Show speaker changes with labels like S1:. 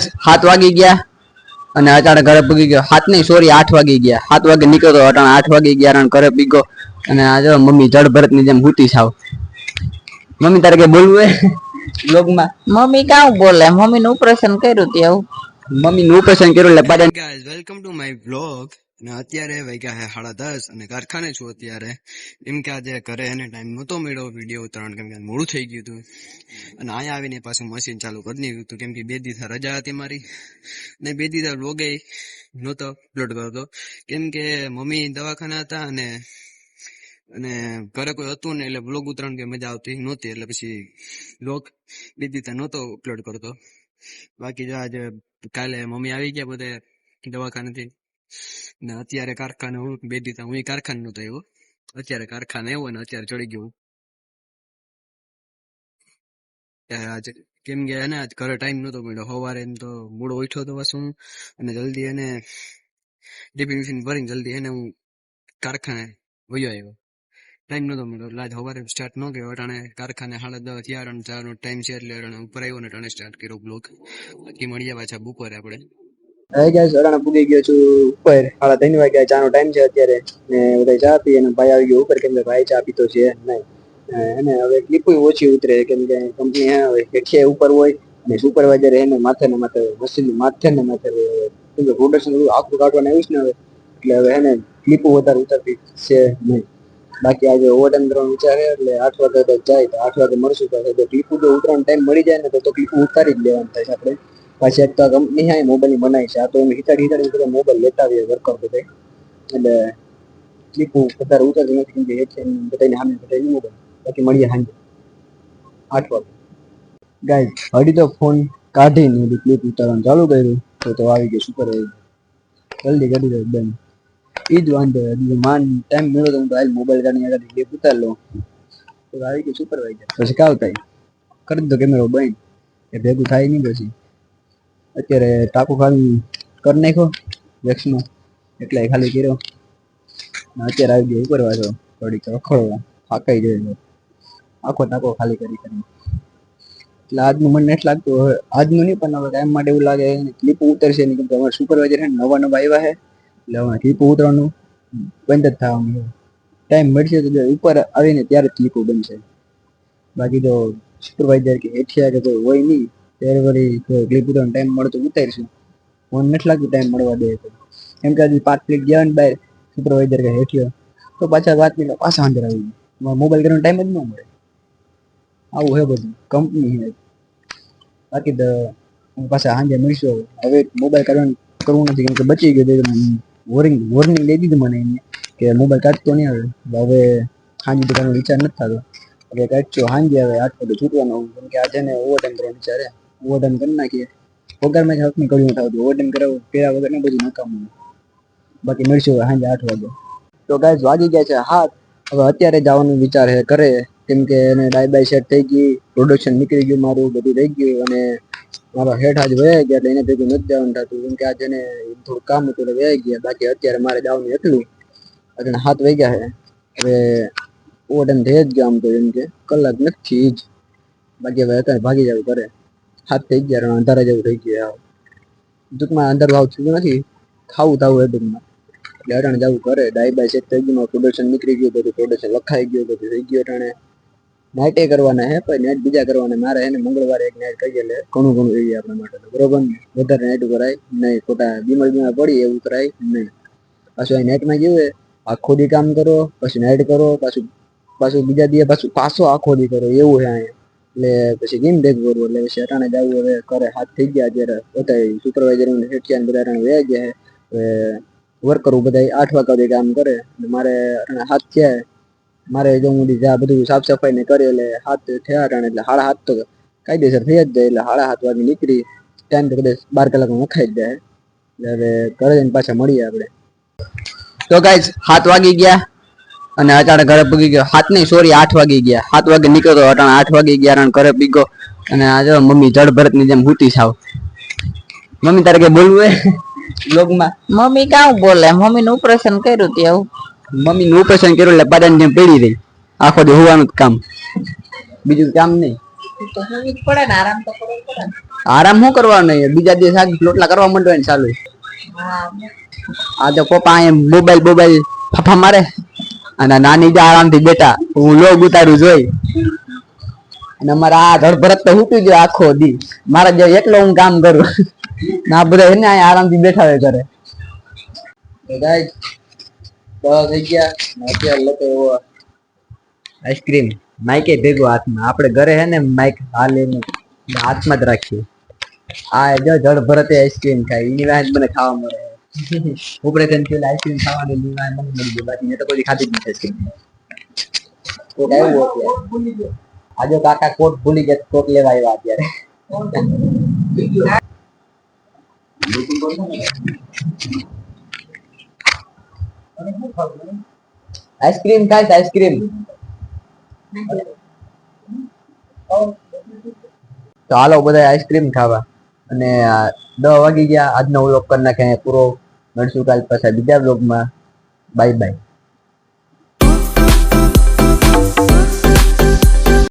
S1: સાત વાગી ગયા અને અટાણે ઘરે પૂગી ગયો. સાત નહીં સોરી આઠ વાગી ગયા. સાત વાગે નીકળતો તો અટાણે આઠ વાગી ગયા અને ઘરે પીગો અને આ જો મમ્મી જળ ભરતની જેમ હુતી સાવ મમ્મી તારે કે બોલવું હે? બ્લોગમાં?
S2: મમ્મી કાં બોલે? મમ્મી નું ઓપરેશન કર્યું તેવું
S1: મમ્મી નું ઓપરેશન કર્યું એટલે પાડે
S3: guys welcome to my vlog અને અત્યારે વાગ્યા હે સાડા દસ અને કારખાને છું અત્યારે. એમ કે આજે ઘરે એને ટાઈમ નહોતો મળ્યો વીડિયો ઉતરાણ કેમ કે મોડું થઈ ગયું હતું. અને અહીંયા આવીને પાછું મશીન ચાલુ કરી દીધું હતું. કેમ કે બે દિવસ રજા હતી મારી. ને બે દિવસ વ્લોગે નહોતો અપલોડ કરતો. કેમ કે મમ્મી દવાખાના હતા અને અને ઘરે કોઈ હતું ને એટલે વ્લોગ ઉતરણ કે મજા આવતી નહોતી. એટલે પછી બે દિવસ નહોતો અપલોડ કરતો. બાકી જો આજે કાલે મમ્મી આવી ગયા બધે દવાખાનેથી. ને અત્યારે કારખાને હું બે દીધા હું કારખાને નું આવ્યો અત્યારે કારખાને આવ્યો ને અત્યારે ચડી ગયો આજે કેમ કે એને આજ ઘરે ટાઈમ નતો મળ્યો. સવારે એમ તો મૂળો ઉઠ્યો તો પાછું અને જલ્દી એને ટિફિન વિફિન ભરીને જલ્દી એને હું કારખાને વયો આવ્યો. ટાઈમ નતો મળ્યો. એટલે આજ સવારે સ્ટાર્ટ ન કર્યો. અટાણે કારખાને સાડા દસ થયા, અટાણે ચારનો ટાઈમ છે એટલે ઉપર આવ્યો ને અટાણે સ્ટાર્ટ કર્યો બ્લોક બાકી મળીએ પાછા બપોરે આપણે.
S1: હવે ગાઈસ અટાણે પૂગી ગયો છું ઉપર. સાડા ત્રણ વાગ્યા ચાનો ટાઈમ છે અત્યારે. ને બધા ચા પી, અને ભાઈ આવી ગયો ઉપર, કેમ કે ભાઈ ચા પીતો છે નહીં. એને હવે ક્લિપ ઓછી ઉતરે, કેમ કે કંપની હે હોય કે છે ઉપર હોય, અને સુપરવાઇઝર એને માથે ને માથે મશીન માથે ને માથે કેમ કે પ્રોડક્શન બધું આખું કાઢવાનું આવ્યું છે ને હવે. એટલે હવે એને ક્લિપ વધારે ઉતરતી છે નહીં. બાકી આજે ઓવરટાઈમ કરવાનો વિચાર, એટલે આઠ વાગે જાય, તો આઠ વાગે મળશું, તો ક્લિપો જો ઉતરવાનો ટાઈમ મળી જાય ને, તો ક્લિપ ઉતારી જ લેવાનું થાય આપણે. પાછી એક તો કંપની હા મોબાઈલ બનાવી છે. આ તો એમ હિતાડી હિતાડી બધા મોબાઈલ લેતા આવીએ વર્કર બધા એટલે ક્લિપો વધારે ઉતરતી નથી કેમ કે એક બધાને સામે બધાને મોબાઈલ બાકી મળીએ સાંજે. આઠ વાગે. ગાય હડી તો ફોન કાઢીને ક્લિપ ઉતારવાનું ચાલુ કર્યું. તો તો આવી ગયું સુપર જલ્દી કરી દો બેન એ જ વાંધો માન ટાઈમ મળ્યો તો હું હાલ મોબાઈલ કાઢીને આગળ ક્લિપ ઉતાર લઉં. તો આવી ગયું સુપરવાઇઝર પછી કાવ થાય કરી દો કેમેરો બંધ. એ ભેગું થાય નહીં પછી. અત્યારે ટાંકો ખાલી કરી નાખ્યો વેક્સનો એટલે ખાલી કર્યો. અત્યારે આવી ગયો ઉપર વાળો થોડીક રખડવા થાકાઈ જાય આખો ટાકો ખાલી કરી કરી. એટલે આજનું મને નથી લાગતું, હવે આજનું નહીં, પણ હવે ટાઈમ માટે એવું લાગે ક્લિપ ઉતરશે નહીં. કેમ અમારા સુપરવાઇઝર છે નવા નવા આવ્યા છે. એટલે હવે ક્લિપ ઉતરવાનું બંધ જ થવાનું ટાઈમ મળશે તો ઉપર આવીને ત્યારે ક્લિપો બનશે બાકી જો સુપરવાઇઝર કે હેઠિયા કે કોઈ હોય નહીં. ત્યારે વળી ટાઈમ મળતો ઉતારીશું. મને નથી લાગતું ટાઈમ મળવા દે તો. કેમ કે હજી પાંચ મિનિટ ગયા ને બહાર સુપરવાઇઝર કે હેઠ્યો તો પાછા પાંચ મિનિટ પાછા અંદર આવી મોબાઈલ કરવાનો ટાઈમ જ ન મળે. આવું હે બધું. કંપની હે. બાકી તો હું પાછા સાંજે મળીશું. હવે મોબાઈલ કરવાનું કરવું નથી કેમ કે બચી ગયો વોર્નિંગ વોર્નિંગ દઈ દીધું મને એને કે મોબાઈલ કાઢતો નહીં આવે હવે સાંજે તો વિચાર નથી થતો. એટલે કાઢજો સાંજે હવે, આઠ વાગે છૂટવાનો. કેમ કે આજે ને ઓવર ટાઈમ કરવાનો વિચાર ટાઈમ કરી નાખીએ. પગારમાં જ હકની કર્યું થતું ટાઈમ કરાવું કર્યા વગર ને બધું નકામું બાકી મળશું સાંજે આઠ વાગે. તો ગાય વાગી ગયા છે હાથ. હવે અત્યારે જવાનું વિચાર છે કરે કેમ કે એને ડાય બાય સેટ થઈ ગઈ. પ્રોડક્શન નીકળી ગયું મારું, બધું રહી ગયું. અને મારા હેઠ આજ વયા ગયા એટલે એને ભેગું નથી જવાનું થતું. કેમ કે આજે એને થોડું કામ હતું એટલે વયા ગયા. બાકી અત્યારે મારે જવાનું એટલું એટલે હાથ વહી ગયા છે. હવે ઓવરટાઈમ થઈ જ ગયો આમ તો એમ કે કલાક નથી જ. બાકી હવે અત્યારે ભાગી જવું કરે હાથ થઈ ગયા રણ અંધારા જેવું થઈ ગયા. ટૂંકમાં અંદર ભાવ થયું નથી. ખાવું થાવું એ ટૂંકમાં. એટલે અટાણે જવું કરે. ડાય બાય સેટ થઈ ગયું પ્રોડક્શન નીકળી ગયું બધું પ્રોડક્શન લખાઈ ગયું બધું થઈ ગયું અટાણે. નાઇટે કરવાના હે પછી નાઇટ બીજા કરવાના. મારે એને મંગળવારે એક નાઇટ કરીએ એટલે ઘણું ઘણું એ આપણા માટે. બરોબર ને? વધારે નાઇટ કરાય નહીં. ખોટા બીમાર બીમાર પડી એવું કરાય નહીં. પાછું અહીં નાઇટમાં હે, આખો દી કામ કરો પછી નાઇટ કરો પાછું પાછું બીજા દિવસે પાછું પાછો આખો દી કરો. એવું છે અહીંયા. એટલે પછી ગેમ બેગ ભરવું એટલે પછી અટાણે જવું હવે કરે હાથ થઈ ગયા અત્યારે. બધા સુપરવાઇઝર હેઠિયા બધા અટાણે વયા ગયા હવે વર્કરો બધા આઠ વાગ્યા સુધી કામ કરે. મારે અટાણે હાથ થયા. મારે જો હું જ્યાં બધું સાફ સફાઈ ને કરે એટલે હાથ થયા અટાણે એટલે સાડા હાથ તો કાયદેસર થઈ જ જાય એટલે સાડા હાથ વાગે નીકળી. ટાઈમ તો કદાચ બાર કલાકમાં નખાઈ જ જાય. એટલે હવે ઘરે જઈને પાછા મળીએ આપણે. તો ગાઈઝ સાત વાગી ગયા. અને અટાણે ઘરે પૂગી ગયો. સાત નહીં સોરી આઠ વાગી ગયા. સાત વાગે નીકળ્યો તો અટાણે આઠ વાગી ગયા અને ઘરે પીગો અને આ જો મમ્મી જળ ભરતની જેમ હુતી સાવ મમ્મી તારે કે બોલવું હે? બ્લોગમાં?
S2: મમ્મી કાં બોલે? મમ્મી નું ઓપરેશન કર્યું તેવું
S1: મમ્મી નું ઓપરેશન કર્યું એટલે પાડાની જેમ પડી રહી. આખો દી હોવાનું જ કામ. બીજું કામ નહીં.
S2: તો પડે ને આરામ તો કરવો પડે
S1: આરામ શું કરવાનો બીજા દિવસ આગ લોટલા કરવા માંડવાય ને ચાલુ આ તો પપ્પા અહીંયા મોબાઈલ મોબાઈલ ફાફા મારે. અને નાની જે આરામથી બેઠા. હું લોગ ઉતારું જોઈ. અને અમારા આ ધડભરત તો ઉઠી ગયો આખો દી. મારા જે એકલો હું કામ કરું. ના બધા એને આરામથી બેઠા હોય ઘરે. થઈ ગયા. અત્યારે લોકો એવો આઈસ્ક્રીમ માઇકે ભેગો હાથમાં. આપણે ઘરે હે ને માઇક હાલીને હાથમાં જ રાખીએ. આ જો જળ ભરતે આઈસ્ક્રીમ ખાય. એની વાત મને ખાવા મળે. ઉપરે કન પેલા આઈસ્ક્રીમ ખાવાનું વાત મને મળી ગયું બાકી મેં તો કોઈ ખાધી જ નથી આઈસ્ક્રીમ આજો કાકા કોટ ભૂલી ગયા કોટ લેવા આવ્યા અત્યારે આઈસ્ક્રીમ ખાય આઈસ્ક્રીમ તો હાલો બધા આઈસ્ક્રીમ ખાવા. અને દસ વાગી ગયા, આજનો વ્લોગ કરી નાખે પૂરો મળશું કાલ પાછા બીજા બ્લોગમાં બાય બાય